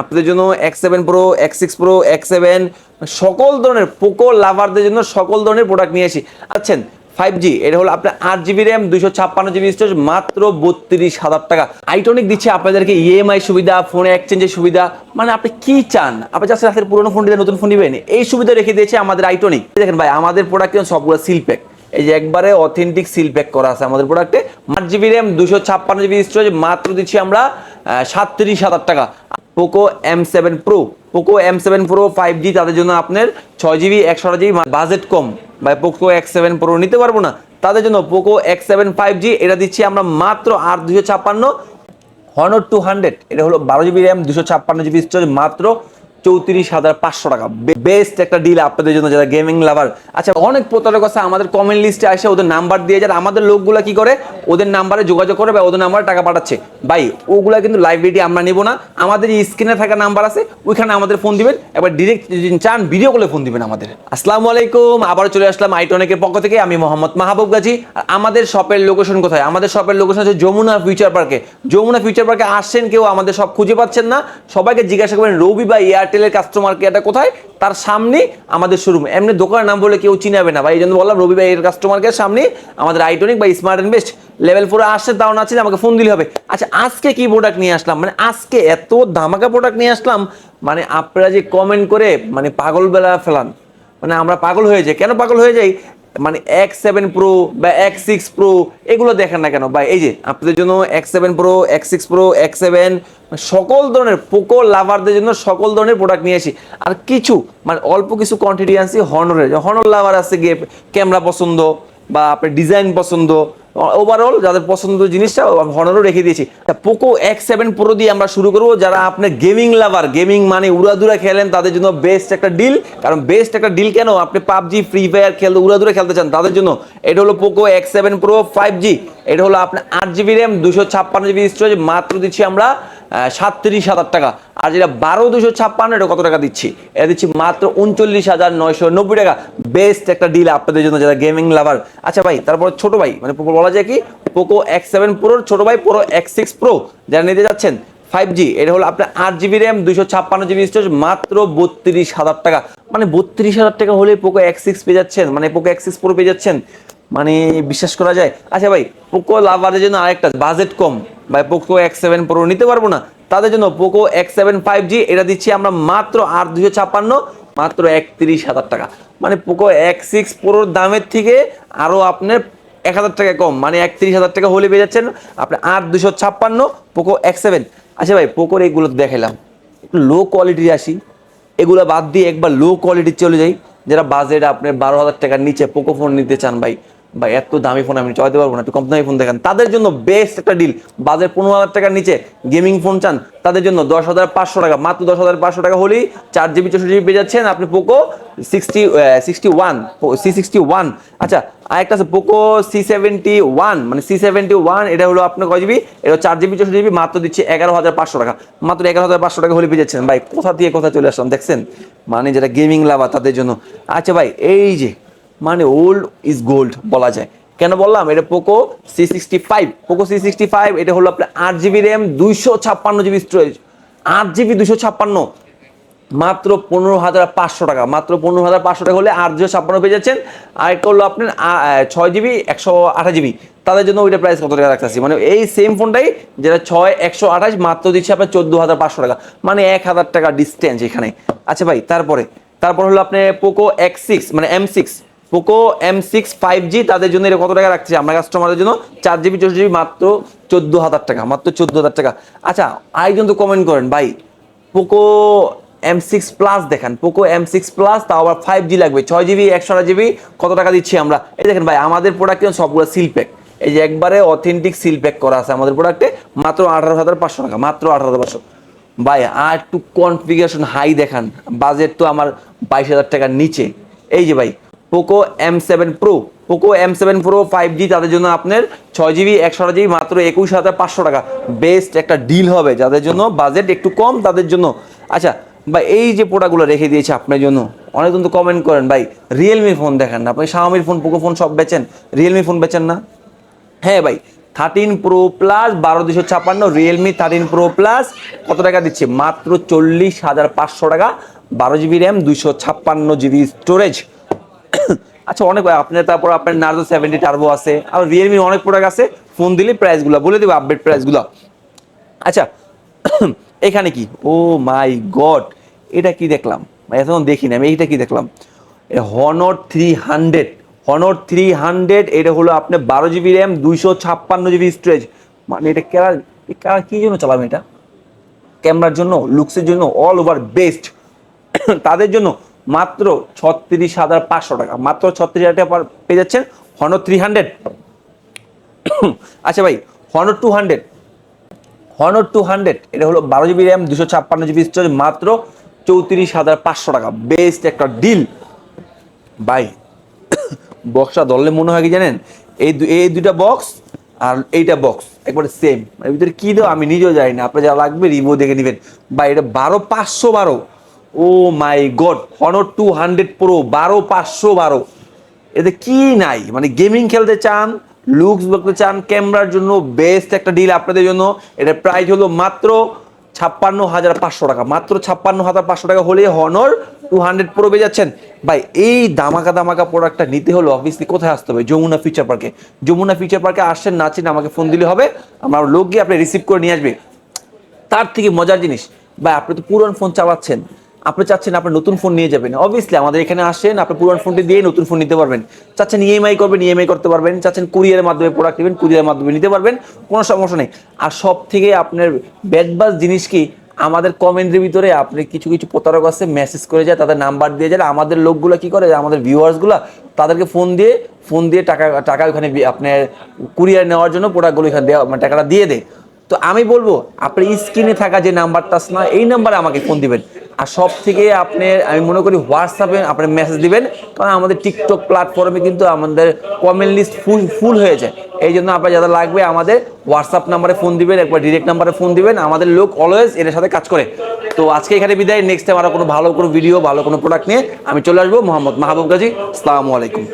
আপনাদের জন্য X seven pro X six pro X seven সকল ধরনের পোকো লাভারদের জন্য সকল ধরনের প্রোডাক্ট নিয়ে আসি। আচ্ছেন ফাইভ জি এটা হলো আপনার আট জিবি র্যাম দুশো ছাপ্পান্ন জিবি স্টোরেজ মাত্র বত্রিশ হাজার টাকা। আইটনিক দিচ্ছে আপনাদেরকে ইএমআই সুবিধা ফোনে এক্সচেঞ্জের সুবিধা। মানে আপনি কি চান? আপনি জাস্ট রাতের পুরোনো ফোন দিয়ে নতুন ফোন নিবেন। এই সুবিধা রেখে দিয়েছে আমাদের আইটনিক দেখেন ভাই, আমাদের প্রোডাক্ট কিন্তু সবগুলো সিল প্যাক এই যে একবারে অথেন্টিক সিল প্যাক করা আছে আমাদের প্রোডাক্টে আট জিবি র্যাম দুশো ছাপ্পান্ন জিবি স্টোরেজ মাত্র দিচ্ছি আমরা সাতত্রিশ হাজার টাকা। Poco M seven pro Poco M seven pro five G তাদের জন্য আপনার ছয় জিবি একশো জিবি বাজেট কম। বা পোকো এক্স সেভেন প্রো নিতে পারব না। তাদের জন্য Poco X seven five G এটা দিচ্ছি আমরা মাত্র আট দুশো ছাপ্পান্ন। হনর টু হান্ড্রেড এটা হলো বারো জিবি র্যাম দুশো ছাপ্পান্ন জিবি স্টোরেজ মাত্র। চৌত্রিশ হাজার পাঁচশো টাকা। বেস্ট একটা ডিল আপনাদের জন্য যারা গেমিং লাভার আচ্ছা অনেক প্রতারক আছে, আমাদের কমেন্ট লিস্টে আসে, ওদের নাম্বার দিয়ে যায় আমাদের লোকগুলো কি করে? ওদের নাম্বারে যোগাযোগ করে বা ওদের নাম্বারে টাকা পাঠাচ্ছে। ভাই, ওগুলা কিন্তু লাইভ আমরা নেব না। আমাদের স্ক্রিনে থাকা নাম্বার আছে, ওইখানে আমাদের ফোন দিবেন। এবার ডিরেক্ট চান ভিডিও কলে ফোন দিবেন আমাদের। আসসালামু আলাইকুম আবার চলে আসলাম আইটনিকের পক্ষ থেকে। আমি মোহাম্মদ মাহবুব গাজী। আর আমাদের শপের লোকেশন কোথায়? আমাদের শপের লোকেশন হচ্ছে যমুনা ফিউচার পার্কে যমুনা ফিউচার পার্কে আসছেন কেউ, আমাদের সব খুঁজে পাচ্ছেন না। সবাইকে জিজ্ঞাসা করবেন, রবি বা এয়ারটেলের কাস্টমার কেয়ারটা কোথায়? তার সামনে আমাদের শোরুম এমনি দোকানের নাম বলে কেউ চিনাবে না। ভাই, এই জন্য বললাম, রবি ভাই এর কাস্টমার কেয়ার সামনে আমাদের আইটনিক বা স্মার্ট ইনভেস্ট লেভেল ফোরে আসছে তাও না ছিল আমাকে ফোন দিলে হবে। আচ্ছা আজকে কি প্রোডাক্ট নিয়ে আসলাম? মানে আজকে এত ধামাকা প্রোডাক্ট নিয়ে আসলাম মানে আপনারা যে কমেন্ট করে মানে পাগল বেলা ফেলান। মানে আমরা পাগল হয়ে যাই। কেন পাগল হয়ে যাই? মানে এক্স সেভেন প্রো বা এক্স সিক্স প্রো এগুলো দেখেন না কেন? বা এই যে আপনাদের জন্য X seven pro X six pro X seven সকল ধরনের পোকো লাভারদের জন্য সকল ধরনের প্রোডাক্ট নিয়ে আসি। আর কিছু মানে অল্প কিছু কোয়ান্টিটি আনছি হনরের হনর লাভার আছে গিয়ে ক্যামেরা পছন্দ বা আপনার ডিজাইন পছন্দ ওভারঅল যাদের পছন্দ জিনিসটা হনরও রেখে দিয়েছি। তা পোকো এক্স সেভেন প্রো দিয়ে আমরা শুরু করব। যারা আপনার গেমিং লাভার গেমিং মানে উড়াদুরা খেলেন, তাদের জন্য বেস্ট একটা ডিল কারণ বেস্ট একটা ডিল কেন? আপনি পাবজি ফ্রি ফায়ার খেলতে, উড়াদুরা খেলতে চান, তাদের জন্য। এটা হলো Poco X seven pro five G এটা হলো আপনার আট জিবি র্যাম দুশো ছাপ্পান্ন জিবি স্টোরেজ মাত্র দিচ্ছি আমরা সাতত্রিশ হাজার টাকা। আর যেটা বারো দুশো ছাপ্পান্ন, এটা কত টাকা দিচ্ছি? এটা দিচ্ছি মাত্র উনচল্লিশ হাজার নয়শো নব্বই টাকা। বেস্ট একটা ডিল আপনাদের জন্য যারা গেমিং লাভার আচ্ছা ভাই, তারপর ছোট ভাই মানে বলা যায় কি? পোকো এক্স সেভেন প্রোর ছোট ভাই প্রো এক্স সিক্স প্রো যারা নিতে যাচ্ছেন ফাইভ জি এটা হলো আপনার আট জিবি র্যাম দুশো ছাপ্পান্ন জিবি স্টোরেজ মাত্র বত্রিশ হাজার টাকা। মানে বত্রিশ হাজার টাকা হলে পোকো এক্স সিক্স পেয়ে যাচ্ছেন মানে পোকো এক্স সিক্স প্রো পেয়ে যাচ্ছেন। মানে বিশ্বাস করা যায়। আচ্ছা ভাই পোকো লাভারের জন্য আরেকটা বাজেট কম। ভাই পোকো এক্স সেভেন প্রো নিতে পারব না। তাদের জন্য Poco X seven five G এটা দিচ্ছি আমরা মাত্র আট দুশো ছাপ্পান্ন, মাত্র একত্রিশ হাজার টাকা। মানে পোকো এক্স সিক্স প্রোর দামের থেকে আরও আপনার এক হাজার টাকা কম মানে একত্রিশ হাজার টাকা হলে পেয়ে যাচ্ছেন আপনি আট দুশো ছাপ্পান্ন পোকো এক্স সেভেন আচ্ছা ভাই পোকোর এইগুলো তো দেখাইলাম। একটু লো কোয়ালিটির আসি। এগুলো বাদ দিয়ে একবার লো কোয়ালিটির চলে যাই। যারা বাজেট আপনার বারো হাজার টাকার নিচে পোকো ফোন নিতে চান ভাই বা এত দামি ফোন আমি চালাতে পারব না একটু কম দামি ফোন দেখেন। তাদের জন্য বেস্ট একটা ডিল বাজার পনেরো হাজার টাকার নিচে গেমিং ফোন চান, তাদের জন্য দশ হাজার পাঁচশো টাকা, মাত্র দশ হাজার পাঁচশো টাকা হলেই চার জিবি চৌষট্টি জিবি পেয়ে যাচ্ছেন আপনি Poco sixty sixty one C sixty one আচ্ছা আরেকটা আছে পোকো সি সেভেন্টি ওয়ান মানে সি সেভেন্টি ওয়ান এটা হলো আপনার কয় জিবি এটা চার জিবি চৌষট্টি জিবি মাত্র দিচ্ছে এগারো হাজার পাঁচশো টাকা। মাত্র এগারো হাজার পাঁচশো টাকা হলে পেয়ে যাচ্ছেন। ভাই, কোথা দিয়ে কোথা চলে আসলাম, দেখছেন? মানে যেটা গেমিং লাভার তাদের জন্য। আচ্ছা ভাই, এই যে মানে ওল্ড ইজ গোল্ড বলা যায়। কেন বললাম? এটা Poco C sixty five Poco C sixty five এটা হলো আপনার আট জিবি র্যাম, দুইশো ছাপ্পান্ন জিবি স্টোরেজ আট জিবি দুশো ছাপ্পান্ন। মাত্র পনেরো হাজার পাঁচশো টাকা। মাত্র পনেরো হাজার পাঁচশো টাকা হলে আট দুশো ছাপ্পান্ন পেয়ে যাচ্ছেন। আর একটা হলো আপনার ছয় জিবি, একশো আঠাশ জিবি। তাদের জন্য ওইটা প্রাইস কত টাকা রাখতেছি? মানে এই সেম ফোনটাই যেটা ছয়, একশো আঠাশ, মাত্র দিচ্ছে আপনার চোদ্দ হাজার পাঁচশো টাকা। মানে এক হাজার টাকা ডিস্টেন্স এখানে। আচ্ছা ভাই, তারপরে, তারপর হলো আপনি পোকো এক্স সিক্স মানে M six Poco M six five G তাদের জন্য এটা কত টাকা রাখছি? আমরা কাস্টমারের জন্য চার জিবি চৌষট্টি জিবি মাত্র চোদ্দ হাজার টাকা, মাত্র চোদ্দ হাজার টাকা। আচ্ছা আরেকজন তো কমেন্ট করেন, ভাই পোকো এম সিক্স প্লাস দেখান। পোকো এম সিক্স প্লাস তাও আবার ফাইভ জি লাগবে। ছয় জিবি একশো আট জিবি কত টাকা দিচ্ছি আমরা? এই দেখেন ভাই, আমাদের প্রোডাক্ট কিন্তু সবগুলো সিল প্যাক এই যে একবারে অথেন্টিক সিল প্যাক করা আছে আমাদের প্রোডাক্টে মাত্র আঠারো হাজার পাঁচশো টাকা, মাত্র আঠারো হাজার পাঁচশো। ভাই, আর একটু কনফিগারেশন হাই দেখান। বাজেট তো আমার বাইশ হাজার টাকার নিচে। এই যে ভাই Poco M seven pro Poco M seven pro five G তাদের জন্য আপনার ছয় জিবি একশো জিবি মাত্র একুশ হাজার পাঁচশো টাকা। বেস্ট একটা ডিল হবে যাদের জন্য বাজেট একটু কম, তাদের জন্য। আচ্ছা বা এই যে প্রোডাক্টগুলো রেখে দিয়েছে আপনার জন্য অনেকজন তো কমেন্ট করেন। ভাই রিয়েলমি ফোন দেখেন না, আপনি শাওমির ফোন পোকো ফোন সব বেচেন। রিয়েলমি ফোন বেচেন না? হ্যাঁ ভাই থার্টিন প্রো প্লাস বারো দুশো ছাপ্পান্ন রিয়েলমি থার্টিন প্রো প্লাস কত টাকা দিচ্ছে? মাত্র চল্লিশ হাজার পাঁচশো টাকা, বারো জিবি র্যাম দুশো ছাপ্পান্ন জিবি স্টোরেজ আচ্ছা অনেক আপনার তারপর আপনার নার্জো সেভেন্টি টার্বো আছে আর রিয়েলমির অনেক প্রোডাক্ট আছে ফোন দিলে প্রাইসগুলো বলে দেবো আপডেট প্রাইসগুলো আচ্ছা এখানে কি? ও মাই গড এটা কি দেখলাম? এখন দেখি না আমি, এইটা কি দেখলাম? Honor three hundred Honor three hundred এটা হলো আপনার বারো জিবি র্যাম দুইশো ছাপ্পান্ন জিবি স্টোরেজ মানে এটা কেরা কারা, কী জন্য চালাবেন এটা? ক্যামেরার জন্য লুকসের জন্য অল ওভার বেস্ট তাদের জন্য মাত্র ছত্রিশ হাজার পাঁচশো টাকা। মাত্র ছত্রিশ হাজার টাকা পেয়ে যাচ্ছেন হনর থ্রি হান্ড্রেড আচ্ছা ভাই, Honor two hundred Honor two hundred এটা হলো বারো জিবি র্যাম, দুশো ছাপ্পান্ন জিবি স্টোরেজ মাত্র চৌত্রিশ হাজার পাঁচশো টাকা। বেস্ট একটা ডিল বাই বক্সটা ধরলে মনে হয় কি জানেন? এই এই দুইটা বক্স আর এইটা বক্স একবারে সেম এর ভিতরে কি দেও আমি নিজেও জানি না। আপনার যা লাগবে রিভিউ দেখে নেবেন। বা এটা বারো পাঁচশো বারো। ও my god Honor two hundred pro বারো, পাঁচশো বারো। এতে কি নাই? মানে গেমিং খেলতে চান লুকস দেখতে চান ক্যামেরার জন্য বেস্ট একটা ডিল আপনাদের জন্য। এটার প্রাইস হলো মাত্র ছাপ্পান্ন হাজার পাঁচশো টাকা। মাত্র ছাপ্পান্ন হাজার পাঁচশো টাকা হলে হনর টু হান্ড্রেড প্রো পেয়ে যাচ্ছেন। ভাই, এই দামাকা দামাকা প্রোডাক্টটা নিতে হলো অবভিয়াসলি কোথায় আসতে হবে? যমুনা ফিউচার পার্কে যমুনা ফিউচার পার্কে আসছেন, না আছেন আমাকে ফোন দিলে হবে। আমার লোক গিয়ে আপনি রিসিভ করে নিয়ে আসবে। তার থেকে মজার জিনিস, ভাই, আপনি তো পুরনো ফোন চালাচ্ছেন। আপনি চাচ্ছেন আপনি নতুন ফোন নিয়ে যাবেন। অবভিয়াসলি আমাদের এখানে আসেন, আপনি পুরনো ফোনটি দিয়ে নতুন ফোন নিতে পারবেন। চাচ্ছেন ইএমআই করবেন ইএমআই করতে পারবেন। চাচ্ছেন কুরিয়ারের মাধ্যমে প্রোডাক্ট নেবেন কুরিয়ারের মাধ্যমে নিতে পারবেন। কোনো সমস্যা নেই। আর সব থেকে আপনার ব্যাডবাস জিনিস কি? আমাদের কমেন্টের ভিতরে আপনি কিছু কিছু প্রতারক আছে মেসেজ করে যায়, তাদের নাম্বার দিয়ে যায়। আমাদের লোকগুলো কি করে? আমাদের ভিউয়ার্সগুলো তাদেরকে ফোন দিয়ে ফোন দিয়ে টাকা টাকা ওখানে আপনার কুরিয়ার নেওয়ার জন্য প্রোডাক্টগুলো এখানে দেওয়া মানে টাকাটা দিয়ে দেয়। তো আমি বলব, আপনার স্ক্রিনে থাকা যে নাম্বারটা আছে না, এই নাম্বারে আমাকে ফোন দিবেন। আর সব থেকে আপনি, আমি মনে করি হোয়াটসঅ্যাপে আপনি মেসেজ দিবেন, কারণ আমাদের টিকটক প্ল্যাটফর্মে কিন্তু আমাদের কমেন্ট লিস্ট ফুল ফুল হয়ে যায়। এই জন্য আপনার যাদের লাগবে আমাদের হোয়াটসঅ্যাপ নাম্বারে ফোন দিবেন, একবার ডিরেক্ট নাম্বারে ফোন দিবেন, আমাদের লোক অলওয়েজ এর সাথে কাজ করে। তো আজকে এখানে বিদায় নেক্সট টাইম আরও কোনো ভালো কোনো ভিডিও ভালো কোনো প্রোডাক্ট নিয়ে আমি চলে আসব, মোহাম্মদ মাহবুব গাজী, আসসালামু আলাইকুম।